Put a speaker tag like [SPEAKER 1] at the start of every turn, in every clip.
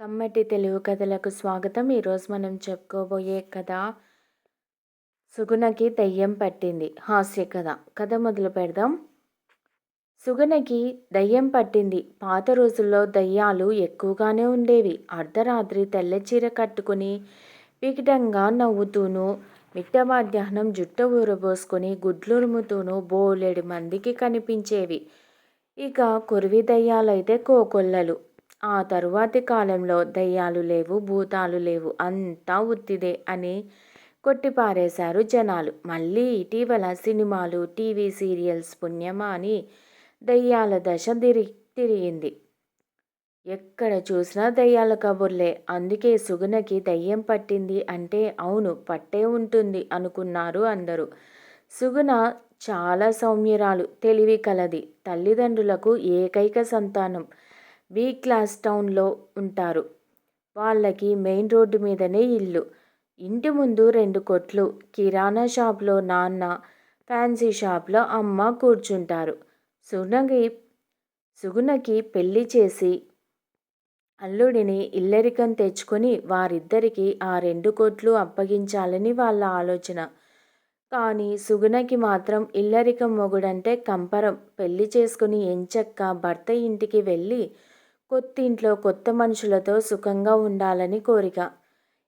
[SPEAKER 1] కమ్మటి తెలుగు కథలకు స్వాగతం. ఈరోజు మనం చెప్పుకోబోయే కథ సుగుణకి దయ్యం పట్టింది. హాస్య కథ. కథ మొదలు పెడదాం. సుగుణకి దయ్యం పట్టింది. పాత రోజుల్లో దయ్యాలు ఎక్కువగానే ఉండేవి. అర్ధరాత్రి తెల్ల చీర కట్టుకుని వికటంగా నవ్వుతూను మిట్ట మధ్యాహ్నం జుట్ట ఊరబోసుకొని గుడ్లురుముతూను బోలెడు మందికి కనిపించేవి. ఇక కురివి దయ్యాలైతే కోకొల్లలు. ఆ తరువాతి కాలంలో దయ్యాలు లేవు భూతాలు లేవు అంతా ఉత్తిదే అని కొట్టిపారేశారు జనాలు. మళ్ళీ ఇటీవల సినిమాలు టీవీ సీరియల్స్ పుణ్యమా అని దయ్యాల దశ తిరి తిరిగింది. ఎక్కడ చూసినా దయ్యాల కబుర్లే. అందుకే సుగుణకి దయ్యం పట్టింది అంటే అవును పట్టే ఉంటుంది అనుకున్నారు అందరూ. సుగుణ చాలా సౌమ్యరాలు తెలివి కలది తల్లిదండ్రులకు ఏకైక సంతానం. బి క్లాస్ టౌన్లో ఉంటారు. వాళ్ళకి మెయిన్ రోడ్డు మీదనే ఇల్లు. ఇంటి ముందు రెండు కొట్లు. కిరాణా షాప్లో నాన్న ఫ్యాన్సీ షాప్లో అమ్మ కూర్చుంటారు. సుగుణకి సుగుణకి పెళ్ళి చేసి అల్లుడిని ఇల్లరికం తెచ్చుకొని వారిద్దరికీ ఆ రెండు కోట్లు అప్పగించాలని వాళ్ళ ఆలోచన. కానీ సుగుణకి మాత్రం ఇల్లరికం మొగుడంటే కంపరం. పెళ్ళి చేసుకుని ఎంచక్క భర్త ఇంటికి వెళ్ళి కొత్తింట్లో కొత్త మనుషులతో సుఖంగా ఉండాలని కోరిక.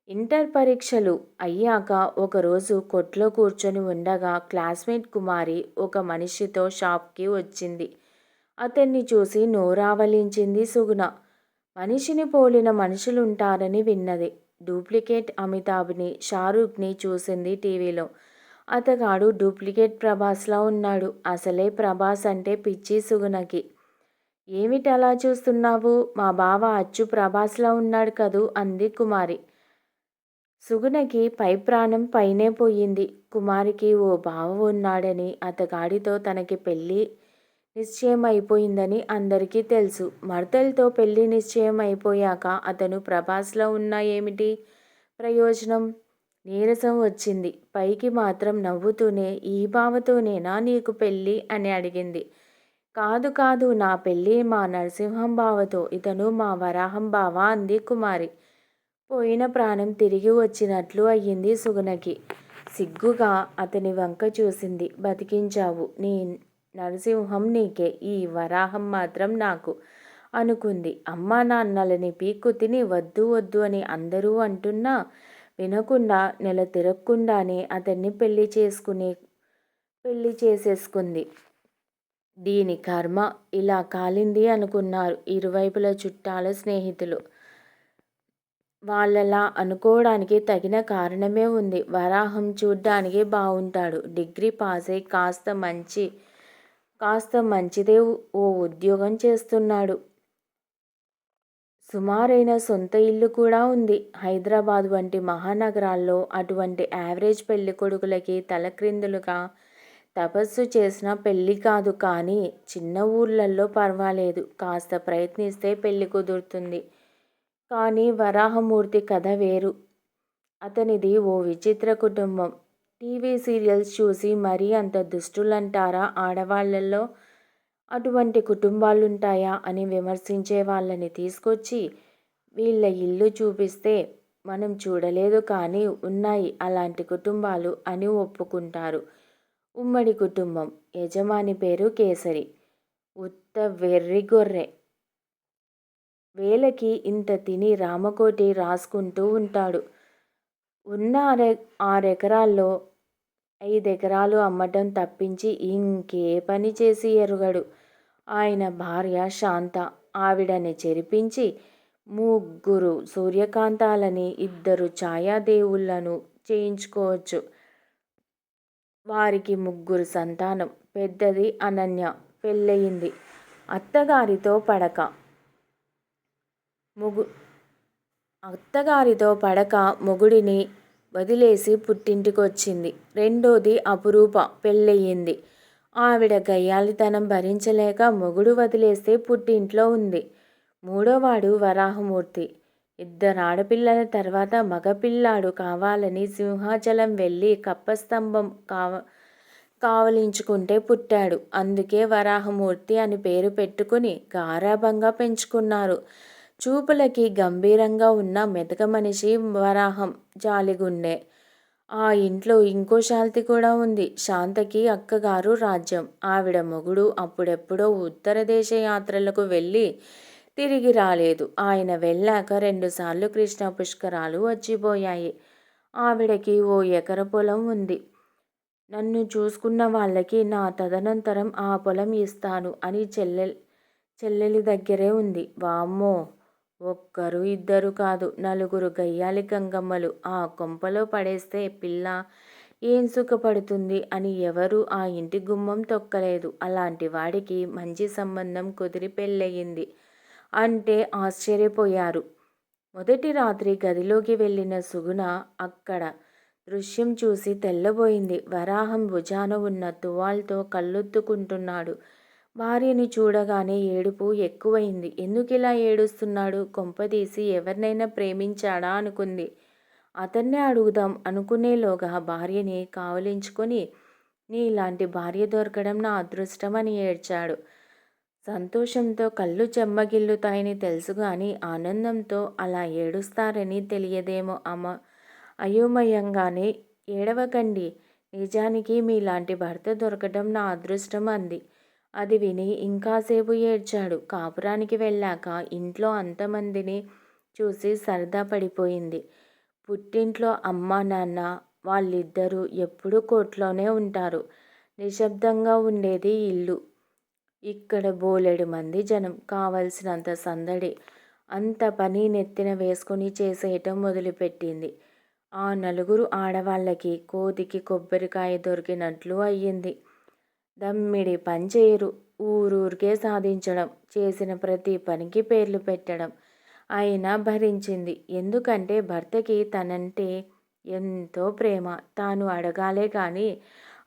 [SPEAKER 1] ఇంటర్ పరీక్షలు అయ్యాక ఒకరోజు కొట్లో కూర్చొని ఉండగా క్లాస్మేట్ కుమారి ఒక మనిషితో షాప్కి వచ్చింది. అతన్ని చూసి నోరావలించింది సుగుణ. మనిషిని పోలిన మనుషులుంటారని విన్నది. డూప్లికేట్ అమితాబ్ని షారూఖ్ని చూసింది టీవీలో. అతగాడు డూప్లికేట్ ప్రభాస్లా ఉన్నాడు. అసలే ప్రభాస్ అంటే పిచ్చి సుగుణకి. ఏమిటి అలా చూస్తున్నావు? మా బావ అచ్చు ప్రభాస్లా ఉన్నాడు కదూ అంది కుమారి. సుగుణకి పై ప్రాణం పైనే పోయింది. కుమారికి ఓ బావ ఉన్నాడని అతగాడితో తనకి పెళ్ళి నిశ్చయం అయిపోయిందని అందరికీ తెలుసు. మర్దలతో పెళ్ళి నిశ్చయం అయిపోయాక అతను ప్రభాస్లో ఉన్న ఏమిటి? ప్రయోజనం? నీరసం వచ్చింది. పైకి మాత్రం నవ్వుతూనే ఈ బావతోనేనా నీకు పెళ్ళి? అని అడిగింది. కాదు కాదు నా పెళ్ళి మా నరసింహం బావతో ఇతను మా వరాహం బావ అంది కుమారి. పోయిన ప్రాణం తిరిగి వచ్చినట్లు అయ్యింది సుగుణకి. సిగ్గుగా అతని వంక చూసింది. బతికించావు. నీ నరసింహం నీకే. ఈ వరాహం మాత్రం నాకు అనుకుంది. అమ్మా నాన్నలని పీక్కు తిని వద్దు వద్దు అని అందరూ అంటున్నా వినకుండా నెల తిరగకుండానే అతన్ని పెళ్ళి చేసుకునే పెళ్ళి చేసేసుకుంది. దీని కర్మ ఇలా కాలింది అనుకున్నారు ఇరువైపుల చుట్టాల స్నేహితులు. వాళ్ళలా అనుకోవడానికి తగిన కారణమే ఉంది. వరాహం చూడ్డానికి బాగుంటాడు డిగ్రీ పాస్ అయి కాస్త మంచి కాస్త మంచిదే ఓ ఉద్యోగం చేస్తున్నాడు. సుమారైన సొంత ఇల్లు కూడా ఉంది. హైదరాబాద్ వంటి మహానగరాల్లో అటువంటి యావరేజ్ పెళ్ళి కొడుకులకి తలక్రిందులుగా తపస్సు చేసిన పెళ్ళి కాదు కానీ చిన్న ఊళ్ళల్లో పర్వాలేదు. కాస్త ప్రయత్నిస్తే పెళ్ళి కుదురుతుంది. కానీ వరాహమూర్తి కథ వేరు. అతనిది ఓ విచిత్ర కుటుంబం. టీవీ సీరియల్స్ చూసి మరీ అంత దుష్టులంటారా? ఆడవాళ్ళల్లో అటువంటి కుటుంబాలుంటాయా అని విమర్శించే వాళ్ళని తీసుకొచ్చి వీళ్ళ ఇల్లు చూపిస్తే మనం చూడలేదు కానీ ఉన్నాయి అలాంటి కుటుంబాలు అని ఒప్పుకుంటారు. ఉమ్మడి కుటుంబం. యజమాని పేరు కేసరి. ఉత్త వెర్రి గొర్రె. వేలకి ఇంత తిని రామకోటి రాసుకుంటూ ఉంటాడు. ఉన్న ఆరె ఆరెకరాల్లో ఐదెకరాలు అమ్మటం తప్పించి ఇంకే పని చేసి ఎరుగడు. ఆయన భార్య శాంత. ఆవిడని చెరిపించి ముగ్గురు సూర్యకాంతాలని ఇద్దరు ఛాయాదేవుళ్ళను చేయించుకోవచ్చు. వారికి ముగ్గురు సంతానం. పెద్దది అనన్య. పెళ్ళయింది. అత్తగారితో పడక. ముగు అత్తగారితో పడక మొగుడిని వదిలేసి పుట్టింటికొచ్చింది. రెండోది అపురూప. పెళ్ళయింది. ఆవిడ గయ్యాలితనం భరించలేక మొగుడు వదిలేస్తే పుట్టింట్లో ఉంది. మూడోవాడు వరాహమూర్తి. ఇద్దరు ఆడపిల్లల తర్వాత మగపిల్లాడు కావాలని సింహాచలం వెళ్ళి కప్పస్తంభం కావ కావలించుకుంటే పుట్టాడు అందుకే వరాహమూర్తి అని పేరు పెట్టుకుని గారాభంగా పెంచుకున్నారు చూపులకి గంభీరంగా ఉన్న మెతక మనిషి వరాహం జాలిగుండే ఆ ఇంట్లో ఇంకో శాంతి కూడా ఉంది. శాంతకి అక్కగారు రాజ్యం. ఆవిడ మొగుడు అప్పుడెప్పుడో ఉత్తర దేశ యాత్రలకు వెళ్ళి తిరిగి రాలేదు. ఆయన వెళ్ళాక రెండుసార్లు కృష్ణ పుష్కరాలు వచ్చిపోయాయి. ఆవిడకి ఓ ఎకర పొలం ఉంది. నన్ను చూసుకున్న వాళ్ళకి నా తదనంతరం ఆ పొలం ఇస్తాను అని చెల్లెలి దగ్గరే ఉంది. వామ్మో! ఒక్కరు ఇద్దరు కాదు నలుగురు గయ్యాలి గంగమ్మలు ఆ కొంపలో పడేస్తే పిల్ల ఏం సుఖపడుతుంది అని ఎవరు ఆ ఇంటి గుమ్మం తొక్కలేదు. అలాంటి వాడికి మంచి సంబంధం కుదిరి పెళ్ళయింది అంటే ఆశ్చర్యపోయారు. మొదటి రాత్రి గదిలోకి వెళ్ళిన సుగుణ అక్కడ దృశ్యం చూసి తెల్లబోయింది. వరాహం భుజాన ఉన్న తువాల్తో కళ్ళొత్తుకుంటున్నాడు. భార్యని చూడగానే ఏడుపు ఎక్కువైంది ఎందుకిలా ఏడుస్తున్నాడు? కొంపదీసి ఎవరినైనా ప్రేమించాడా అనుకుంది. అతన్నే అడుగుదాం అనుకునేలోగా భార్యని కావలించుకొని నీ ఇలాంటి భార్య దొరకడం నా అదృష్టం అని ఏడ్చాడు. సంతోషంతో కళ్ళు చెమ్మగిల్లుతాయని తెలుసుగాని ఆనందంతో అలా ఏడుస్తారని తెలియదేమో అమ్మ అయోమయంగానే ఏడవకండి. నిజానికి మీలాంటి భర్త దొరకటం నా అదృష్టం అంది. అది విని ఇంకాసేపు ఏడ్చాడు. కాపురానికి వెళ్ళాక ఇంట్లో అంతమందిని చూసి సరదా పడిపోయింది. పుట్టింట్లో అమ్మా నాన్న వాళ్ళిద్దరూ ఎప్పుడూ కోట్లోనే ఉంటారు. నిశ్శబ్దంగా ఉండేది ఇల్లు. ఇక్కడ బోలెడు మంది జనం. కావలసినంత సందడి. అంత పని నెత్తిన వేసుకుని చేసేయటం మొదలుపెట్టింది. ఆ నలుగురు ఆడవాళ్ళకి కోతికి కొబ్బరికాయ దొరికినట్లు అయ్యింది. దమ్మిడి పనిచేయరు. ఊరూరికే సాధించడం. చేసిన ప్రతి పనికి పేర్లు పెట్టడం. అయినా భరించింది. ఎందుకంటే భర్తకి తనంటే ఎంతో ప్రేమ. తాను అడగాలే కానీ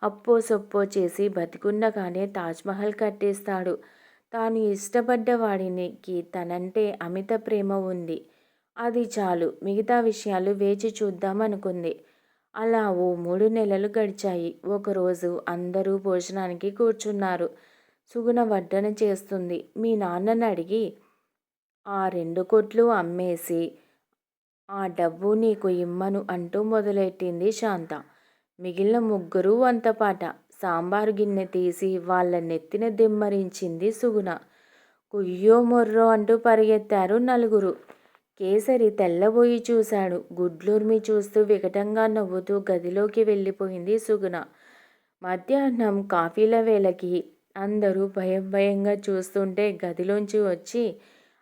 [SPEAKER 1] అప్పో సొప్పో చేసి బతికుండగానే తాజ్మహల్ కట్టేస్తాడు తాను ఇష్టపడ్డ వాడికి తనంటే అమిత ప్రేమ ఉంది. అది చాలు. మిగతా విషయాలు వేచి చూద్దాం అనుకుంది. అలా ఓ మూడు నెలలు గడిచాయి. ఒకరోజు అందరూ భోజనానికి కూర్చున్నారు. సుగుణ వడ్డన చేస్తుంది. మీ నాన్నని అడిగి ఆ రెండు కొట్లు అమ్మేసి ఆ డబ్బు నీకు ఇమ్మను అంటూ మొదలెట్టింది శాంత. మిగిలిన ముగ్గురు వంతపాట. సాంబారు గిన్నె తీసి వాళ్ళ నెత్తిన దిమ్మరించింది సుగుణ. కుయ్యో మొర్రో అంటూ పరిగెత్తారు నలుగురు. కేసరి తెల్లబోయి చూశాడు. గుడ్లూర్మి చూస్తూ వికటంగా నవ్వుతూ గదిలోకి వెళ్ళిపోయింది సుగుణ. మధ్యాహ్నం కాఫీల వేళకి అందరూ భయం భయంగా చూస్తుంటే గదిలోంచి వచ్చి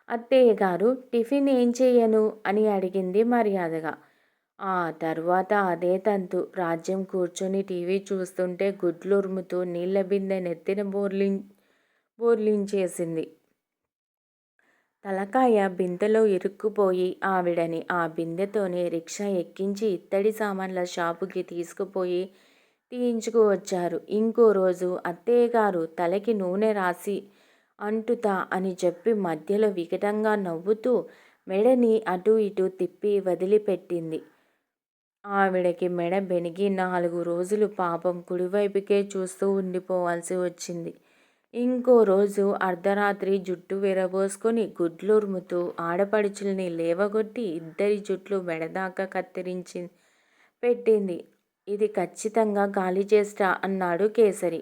[SPEAKER 1] అత్తయ్యగారు టిఫిన్ ఏం చేయను అని అడిగింది మర్యాదగా. ఆ తర్వాత అదే తంతు. రాజ్యం కూర్చొని టీవీ చూస్తుంటే గుడ్లుర్ముతూ నీళ్ళ బిందె నెత్తిన బోర్లిం బోర్లించేసింది. తలకాయ బిందెలో ఇరుక్కుపోయి ఆవిడని ఆ బిందెతోనే రిక్షా ఎక్కించి ఇత్తడి సామాన్ల షాపుకి తీసుకుపోయి తీయించుకు వచ్చారు. ఇంకో రోజు అత్తయ్యగారు తలకి నూనె రాసి అంటుతా అని చెప్పి మధ్యలో వికటంగా నవ్వుతూ మెడని అటు ఇటు తిప్పి వదిలిపెట్టింది. ఆవిడకి మెడ బెనిగి నాలుగు రోజులు పాపం కుడివైపుకే చూస్తూ ఉండిపోవాల్సి వచ్చింది. ఇంకో రోజు అర్ధరాత్రి జుట్టు విరబోసుకొని గుడ్లుర్ముతూ ఆడపడుచుల్ని లేవగొట్టి ఇద్దరి జుట్లు మెడదాకా కత్తిరించి పెట్టింది. ఇది ఖచ్చితంగా గాలిచేష్ట అన్నాడు కేసరి.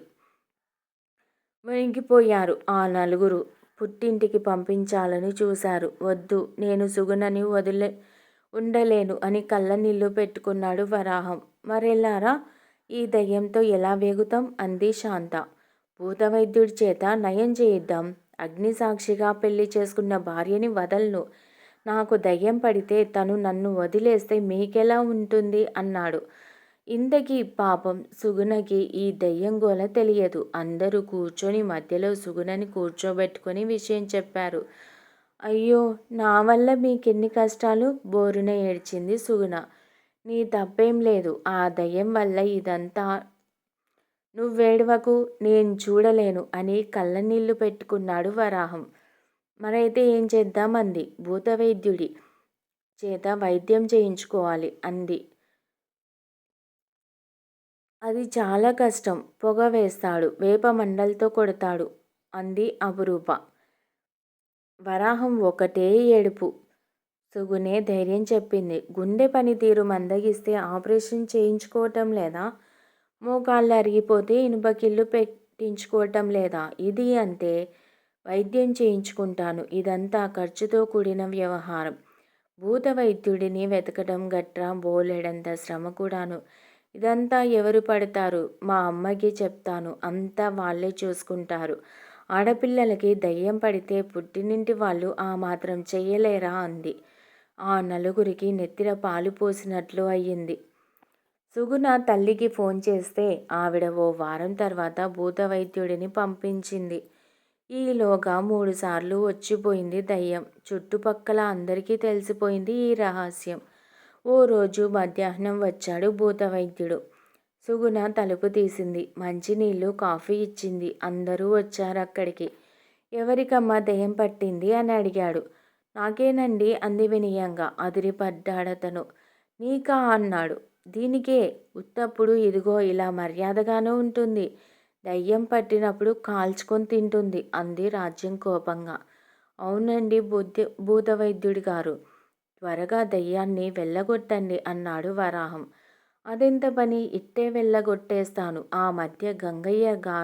[SPEAKER 1] మునిగిపోయారు ఆ నలుగురు. పుట్టింటికి పంపించాలని చూశారు. వద్దు. నేను సుగుణని వదిలే ఉండలేను అని కళ్ళనీళ్ళు పెట్టుకున్నాడు వరాహం. మరెల్లారా ఈ దయ్యంతో ఎలా వేగుతాం? అంది శాంత. భూతవైద్యుడి చేత నయం చేయిద్దాం. అగ్నిసాక్షిగా పెళ్ళి చేసుకున్న భార్యని వదలను నాకు దయ్యం పడితే తను నన్ను వదిలేస్తే మీకెలా ఉంటుంది? అన్నాడు. ఇంతకీ పాపం సుగుణకి ఈ దయ్యం గోల తెలియదు. అందరూ కూర్చొని మధ్యలో సుగుణని కూర్చోబెట్టుకుని విషయం చెప్పారు. అయ్యో! నా వల్ల మీకెన్ని కష్టాలు? బోరున ఏడ్చింది సుగుణ. నీ తప్పేం లేదు. ఆ దయ్యం వల్ల ఇదంతా. నువ్వేడవకు. నేను చూడలేను అని కళ్ళనీళ్ళు పెట్టుకున్నాడు వరాహం. మరైతే ఏం చేద్దామంది భూత భూతవైద్యుడి చేత వైద్యం చేయించుకోవాలి అంది. అది చాలా కష్టం. పొగ వేస్తాడు. వేప మండలతో కొడతాడు అంది అపురూప. వరాహం ఒకటే ఏడుపు. సుగునే ధైర్యం చెప్పింది. గుండె పనితీరు మందగిస్తే ఆపరేషన్ చేయించుకోవటం లేదా? మోకాళ్ళు అరిగిపోతే ఇనుపకిల్లు పెట్టించుకోవటం లేదా? ఇది అంతే వైద్యం చేయించుకుంటాను. ఇదంతా ఖర్చుతో కూడిన వ్యవహారం. భూత వైద్యుడిని వెతకడం గట్రా బోలెడంత శ్రమ కూడాను. ఇదంతా ఎవరు పడతారు? మా అమ్మకి చెప్తాను. అంతా వాళ్ళే చూసుకుంటారు. ఆడపిల్లలకి దయ్యం పడితే పుట్టినింటి వాళ్ళు ఆ మాత్రం చేయలేరా అంది. ఆ నలుగురికి నెత్తిన పాలు పోసినట్లు అయ్యింది. సుగుణ తల్లికి ఫోన్ చేస్తే ఆవిడ ఓ వారం తర్వాత భూత వైద్యుడిని పంపించింది. ఈలోగా మూడుసార్లు వచ్చిపోయింది దయ్యం. చుట్టుపక్కల అందరికీ తెలిసిపోయింది ఈ రహస్యం. ఓ రోజు మధ్యాహ్నం వచ్చాడు భూత వైద్యుడు సుగుణ తలుపు తీసింది. మంచినీళ్ళు కాఫీ ఇచ్చింది. అందరూ వచ్చారు అక్కడికి. ఎవరికమ్మా దయ్యం పట్టింది అని అడిగాడు. నాకేనండి అంది వినయంగా. అదిరిపడ్డాడతను నీకా అన్నాడు. దీనికే. ఉత్తప్పుడు ఇదిగో ఇలా మర్యాదగానే ఉంటుంది. దయ్యం పట్టినప్పుడు కాల్చుకొని తింటుంది అంది రాజ్యం కోపంగా. అవునండి బుద్ధి భూతవైద్యుడి గారు. త్వరగా దయ్యాన్ని వెళ్ళగొట్టండి అన్నాడు వరాహం. అదెంత పని? ఇట్టే వెళ్ళగొట్టేస్తాను. ఆ మధ్య గంగయ్య గా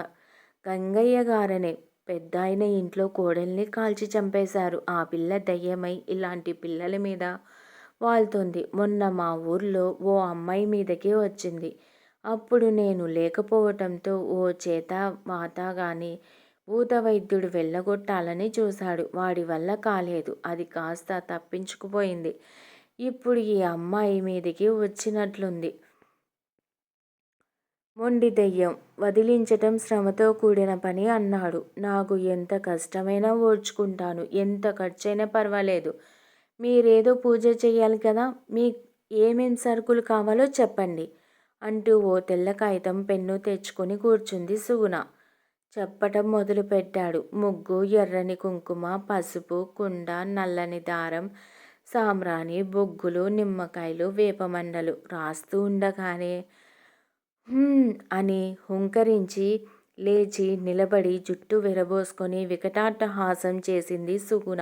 [SPEAKER 1] గంగయ్య గారనే పెద్దాయన ఇంట్లో కోడల్ని కాల్చి చంపేశారు. ఆ పిల్ల దయ్యమై ఇలాంటి పిల్లల మీద వాళ్తుంది. మొన్న మా ఊర్లో ఓ అమ్మాయి మీదకే వచ్చింది. అప్పుడు నేను లేకపోవటంతో ఓ చేత మాత కానీ భూత వైద్యుడు వెళ్ళగొట్టాలని చూశాడు. వాడి వల్ల కాలేదు. అది కాస్త తప్పించుకుపోయింది. ఇప్పుడు ఈ అమ్మాయి మీదకి వచ్చినట్లుంది. మొండి దెయ్యం వదిలించటం శ్రమతో కూడిన పని అన్నాడు. నాకు ఎంత కష్టమైనా ఓడ్చుకుంటాను. ఎంత ఖర్చైనా పర్వాలేదు. మీరేదో పూజ చేయాలి కదా. మీ ఏమేం సరుకులు కావాలో చెప్పండి అంటూ ఓ తెల్ల కాగితం పెన్ను తెచ్చుకొని కూర్చుంది సుగుణ. చెప్పటం మొదలుపెట్టాడు. ముగ్గు ఎర్రని కుంకుమ పసుపు కుండ నల్లని దారం సాంబ్రాణి బొగ్గులు నిమ్మకాయలు వేపమండలు రాస్తూ ఉండగానే అని హుంకరించి లేచి నిలబడి జుట్టు విరబోసుకొని వికటాట్టహాసం చేసింది సుగుణ.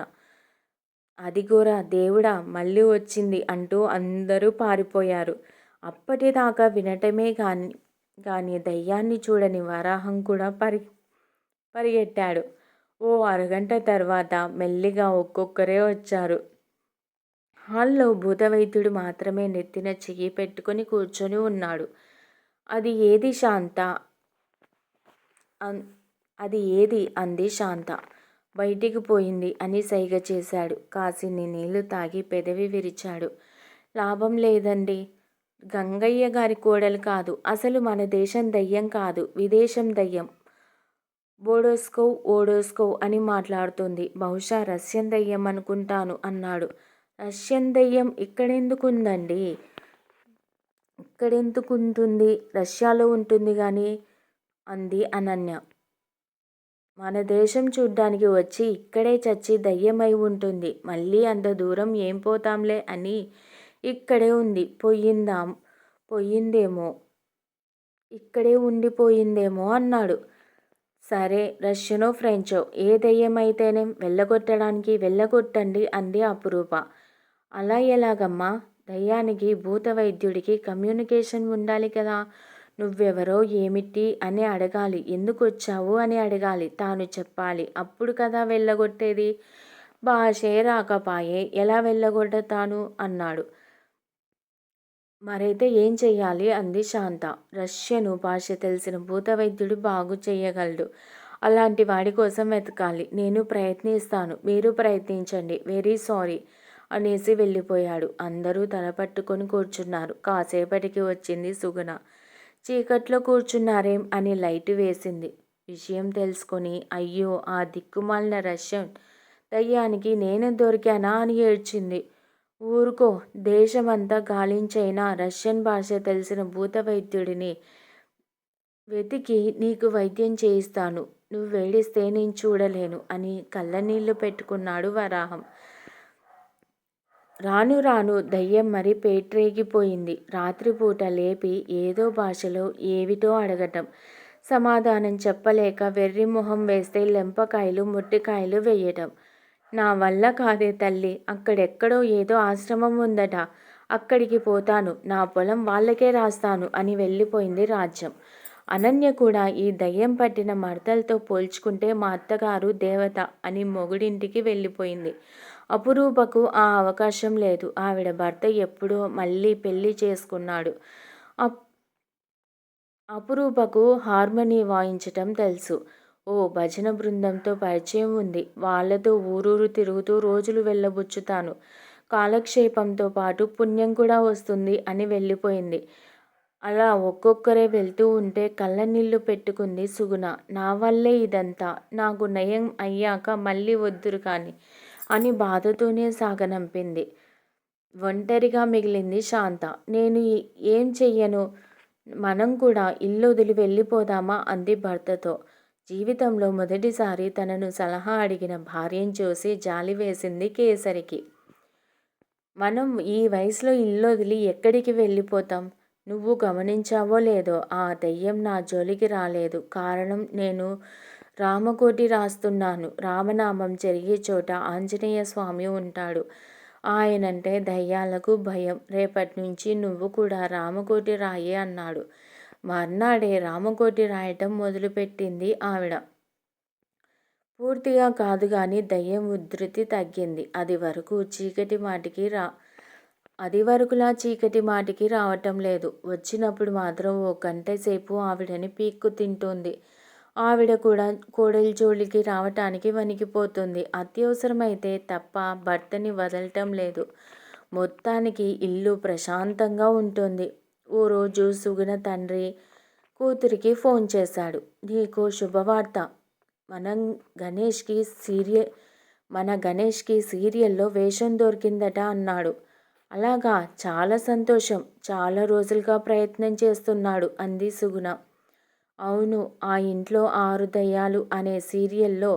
[SPEAKER 1] అదిగోరా దేవుడా మళ్ళీ వచ్చింది అంటూ అందరూ పారిపోయారు. అప్పటిదాకా వినటమే కాని కానీ దయ్యాన్ని చూడని వరాహం కూడా పరి పరిగెట్టాడు. ఓ అరగంట తర్వాత మెల్లిగా ఒక్కొక్కరే వచ్చారు. హాల్లో భూతవైద్యుడు మాత్రమే నెత్తిన చెయ్యి పెట్టుకొని కూర్చొని ఉన్నాడు. అది ఏది శాంత? అది ఏది అంది శాంత. బయటికి పోయింది అని సైగ చేశాడు. కాసిని నీళ్ళు తాగి పెదవి విరిచాడు. లాభం లేదండి. గంగయ్య గారి కోడలు కాదు. అసలు మన దేశం దయ్యం కాదు. విదేశం దయ్యం. బోడోస్కో ఓడోస్కో అని మాట్లాడుతుంది. బహుశా రష్యన్ దయ్యం అనుకుంటాను అన్నాడు. రష్యన్ దయ్యం ఇక్కడెందుకుందండి? ఇక్కడెందుకు ఉంటుంది రష్యాలో ఉంటుంది కానీ అంది అనన్య. మన దేశం చూడ్డానికి వచ్చి ఇక్కడే చచ్చి దయ్యమై ఉంటుంది. మళ్ళీ అంత దూరం ఏం పోతాంలే అని ఇక్కడే ఉంది. పోయిందాం పోయిందేమో ఇక్కడే ఉండిపోయిందేమో అన్నాడు. సరే రష్యనో ఫ్రెంచో ఏ దయ్యమైతేనేం వెళ్ళగొట్టడానికి వెళ్ళగొట్టండి అంది అపురూప. అలా ఎలాగమ్మా? దయ్యానికి భూత వైద్యుడికి కమ్యూనికేషన్ ఉండాలి కదా. నువ్వెవరో ఏమిటి అని అడగాలి. ఎందుకు వచ్చావు అని అడగాలి. తాను చెప్పాలి. అప్పుడు కదా వెళ్ళగొట్టేది. భాషే రాకపాయే. ఎలా వెళ్ళగొడతాను? అన్నాడు. మరైతే ఏం చెయ్యాలి? అంది శాంత. రష్యను భాష తెలిసిన భూత వైద్యుడు బాగు చేయగలడు అలాంటి వాడి కోసం వెతకాలి. నేను ప్రయత్నిస్తాను. మీరు ప్రయత్నించండి. Very sorry. అనేసి వెళ్ళిపోయాడు. అందరూ తల పట్టుకొని కూర్చున్నారు. కాసేపటికి వచ్చింది సుగుణ. చీకట్లో కూర్చున్నారేం అని లైట్ వేసింది. విషయం తెలుసుకొని అయ్యో ఆ దిక్కుమాలిన రష్యన్ దయ్యానికి నేను దొరికానా అని ఏడ్చింది. ఊరుకో దేశమంతా గాలించైనా రష్యన్ భాష తెలిసిన భూత వైద్యుడిని వెతికి నీకు వైద్యం చేయిస్తాను. నువ్వు వేడిస్తే నేను చూడలేను అని కళ్ళనీళ్ళు పెట్టుకున్నాడు వరాహం. రాను రాను దయ్యం మరి పేట్రేగిపోయింది. రాత్రిపూట లేపి ఏదో భాషలో ఏవిటో అడగటం. సమాధానం చెప్పలేక వెర్రి మొహం వేస్తే లెంపకాయలు ముట్టికాయలు వేయటం. నా వల్ల కాదే తల్లి అక్కడెక్కడో ఏదో ఆశ్రమం ఉందట. అక్కడికి పోతాను నా పొలం వాళ్ళకే రాస్తాను అని వెళ్ళిపోయింది రాజ్యం. అనన్య కూడా ఈ దయ్యం పట్టిన మడతలతో పోల్చుకుంటే మా అత్తగారు దేవత అని మొగుడింటికి వెళ్ళిపోయింది. అపురూపకు ఆ అవకాశం లేదు. ఆవిడ భర్త ఎప్పుడో మళ్ళీ పెళ్ళి చేసుకున్నాడు. అపురూపకు హార్మోనీ వాయించటం తెలుసు. ఓ భజన బృందంతో పరిచయం ఉంది. వాళ్ళతో ఊరూరు తిరుగుతూ రోజులు వెళ్ళబుచ్చుతాను. కాలక్షేపంతో పాటు పుణ్యం కూడా వస్తుంది అని వెళ్ళిపోయింది. అలా ఒక్కొక్కరే వెళ్తూ ఉంటే కళ్ళనీళ్ళు పెట్టుకుంది సుగుణ. నా వల్లే ఇదంతా. నాకు నయం అయ్యాక మళ్ళీ వద్దురు కానీ అని బాధతోనే సాగనంపింది ఒంటరిగా మిగిలింది శాంత. నేను ఏం చెయ్యను? మనం కూడా ఇల్లు వదిలి వెళ్ళిపోదామా? అంది భర్తతో. జీవితంలో మొదటిసారి తనను సలహా అడిగిన భార్యను చూసి జాలి వేసింది కేసరికి. మనం ఈ వయసులో ఇల్లు వదిలి ఎక్కడికి వెళ్ళిపోతాం? నువ్వు గమనించావో లేదో ఆ దెయ్యం నా జోలికి రాలేదు. కారణం నేను రామకోటి రాస్తున్నాను. రామనామం జరిగే చోట ఆంజనేయ స్వామి ఉంటాడు. ఆయనంటే దయ్యాలకు భయం. రేపటి నుంచి నువ్వు కూడా రామకోటి రాయి అన్నాడు. మర్నాడే రామకోటి రాయటం మొదలుపెట్టింది ఆవిడ. పూర్తిగా కాదు కానీ దయ్యం ఉధృతి తగ్గింది. అది వరకు చీకటి మాటికి రా అది వరకులా చీకటి మాటికి రావటం లేదు. వచ్చినప్పుడు మాత్రం ఓ గంట సేపు ఆవిడని పీక్కు తింటోంది. ఆవిడ కూడా కోడలి జోలికి రావటానికి వణికిపోతుంది. అత్యవసరమైతే తప్ప భర్తని వదలటం లేదు. మొత్తానికి ఇల్లు ప్రశాంతంగా ఉంటుంది. ఓ రోజు సుగుణ తండ్రి కూతురికి ఫోన్ చేశాడు. నీకు శుభవార్త. మనం గణేష్కి సీరియల్ మన గణేష్కి సీరియల్లో వేషం దొరికిందట అన్నాడు. అలాగా? చాలా సంతోషం. చాలా రోజులుగా ప్రయత్నం చేస్తున్నాడు అంది సుగుణ. అవును ఆ ఇంట్లో ఆరు దయ్యాలు అనే సీరియల్లో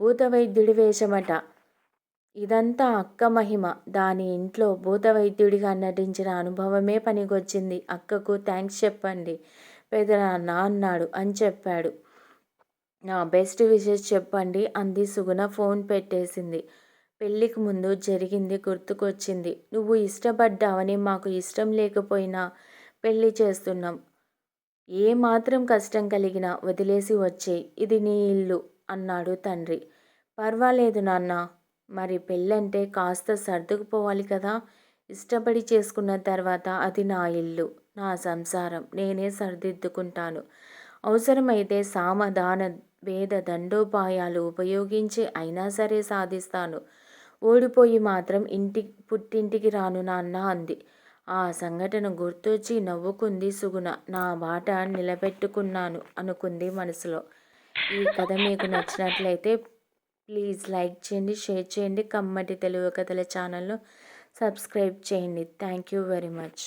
[SPEAKER 1] భూతవైద్యుడి వేషమట ఇదంతా అక్క మహిమ. దాని ఇంట్లో భూతవైద్యుడిగా నటించిన అనుభవమే పనికొచ్చింది. అక్కకు థ్యాంక్స్ చెప్పండి. పెదనాన్న అన్నాడు అని చెప్పాడు. నా బెస్ట్ విషెస్ చెప్పండి అంది సుగుణ ఫోన్ పెట్టేసింది. పెళ్ళికి ముందు జరిగింది గుర్తుకొచ్చింది. నువ్వు ఇష్టపడ్డావని మాకు ఇష్టం లేకపోయినా పెళ్ళి చేస్తున్నాం. ఏ మాత్రం కష్టం కలిగినా వదిలేసి వచ్చే ఇది నీ ఇల్లు అన్నాడు తండ్రి. పర్వాలేదు నాన్న మరి పెళ్ళంటే కాస్త సర్దుకుపోవాలి కదా. ఇష్టపడి చేసుకున్న తర్వాత అది నా ఇల్లు నా సంసారం. నేనే సర్దిద్దుకుంటాను. అవసరమైతే సామధాన భేద దండోపాయాలు ఉపయోగించి అయినా సరే సాధిస్తాను. ఓడిపోయి మాత్రం ఇంటి పుట్టింటికి రాను నాన్న అంది. ఆ సంఘటన గుర్తొచ్చి నవ్వుకుంది సుగుణ. నా మాట నిలబెట్టుకున్నాను అనుకుంది మనసులో. ఈ కథ మీకు నచ్చినట్లయితే ప్లీజ్ లైక్ చేయండి షేర్ చేయండి. కమ్మటి తెలుగు కథల ఛానల్ను సబ్స్క్రైబ్ చేయండి. Thank you very much.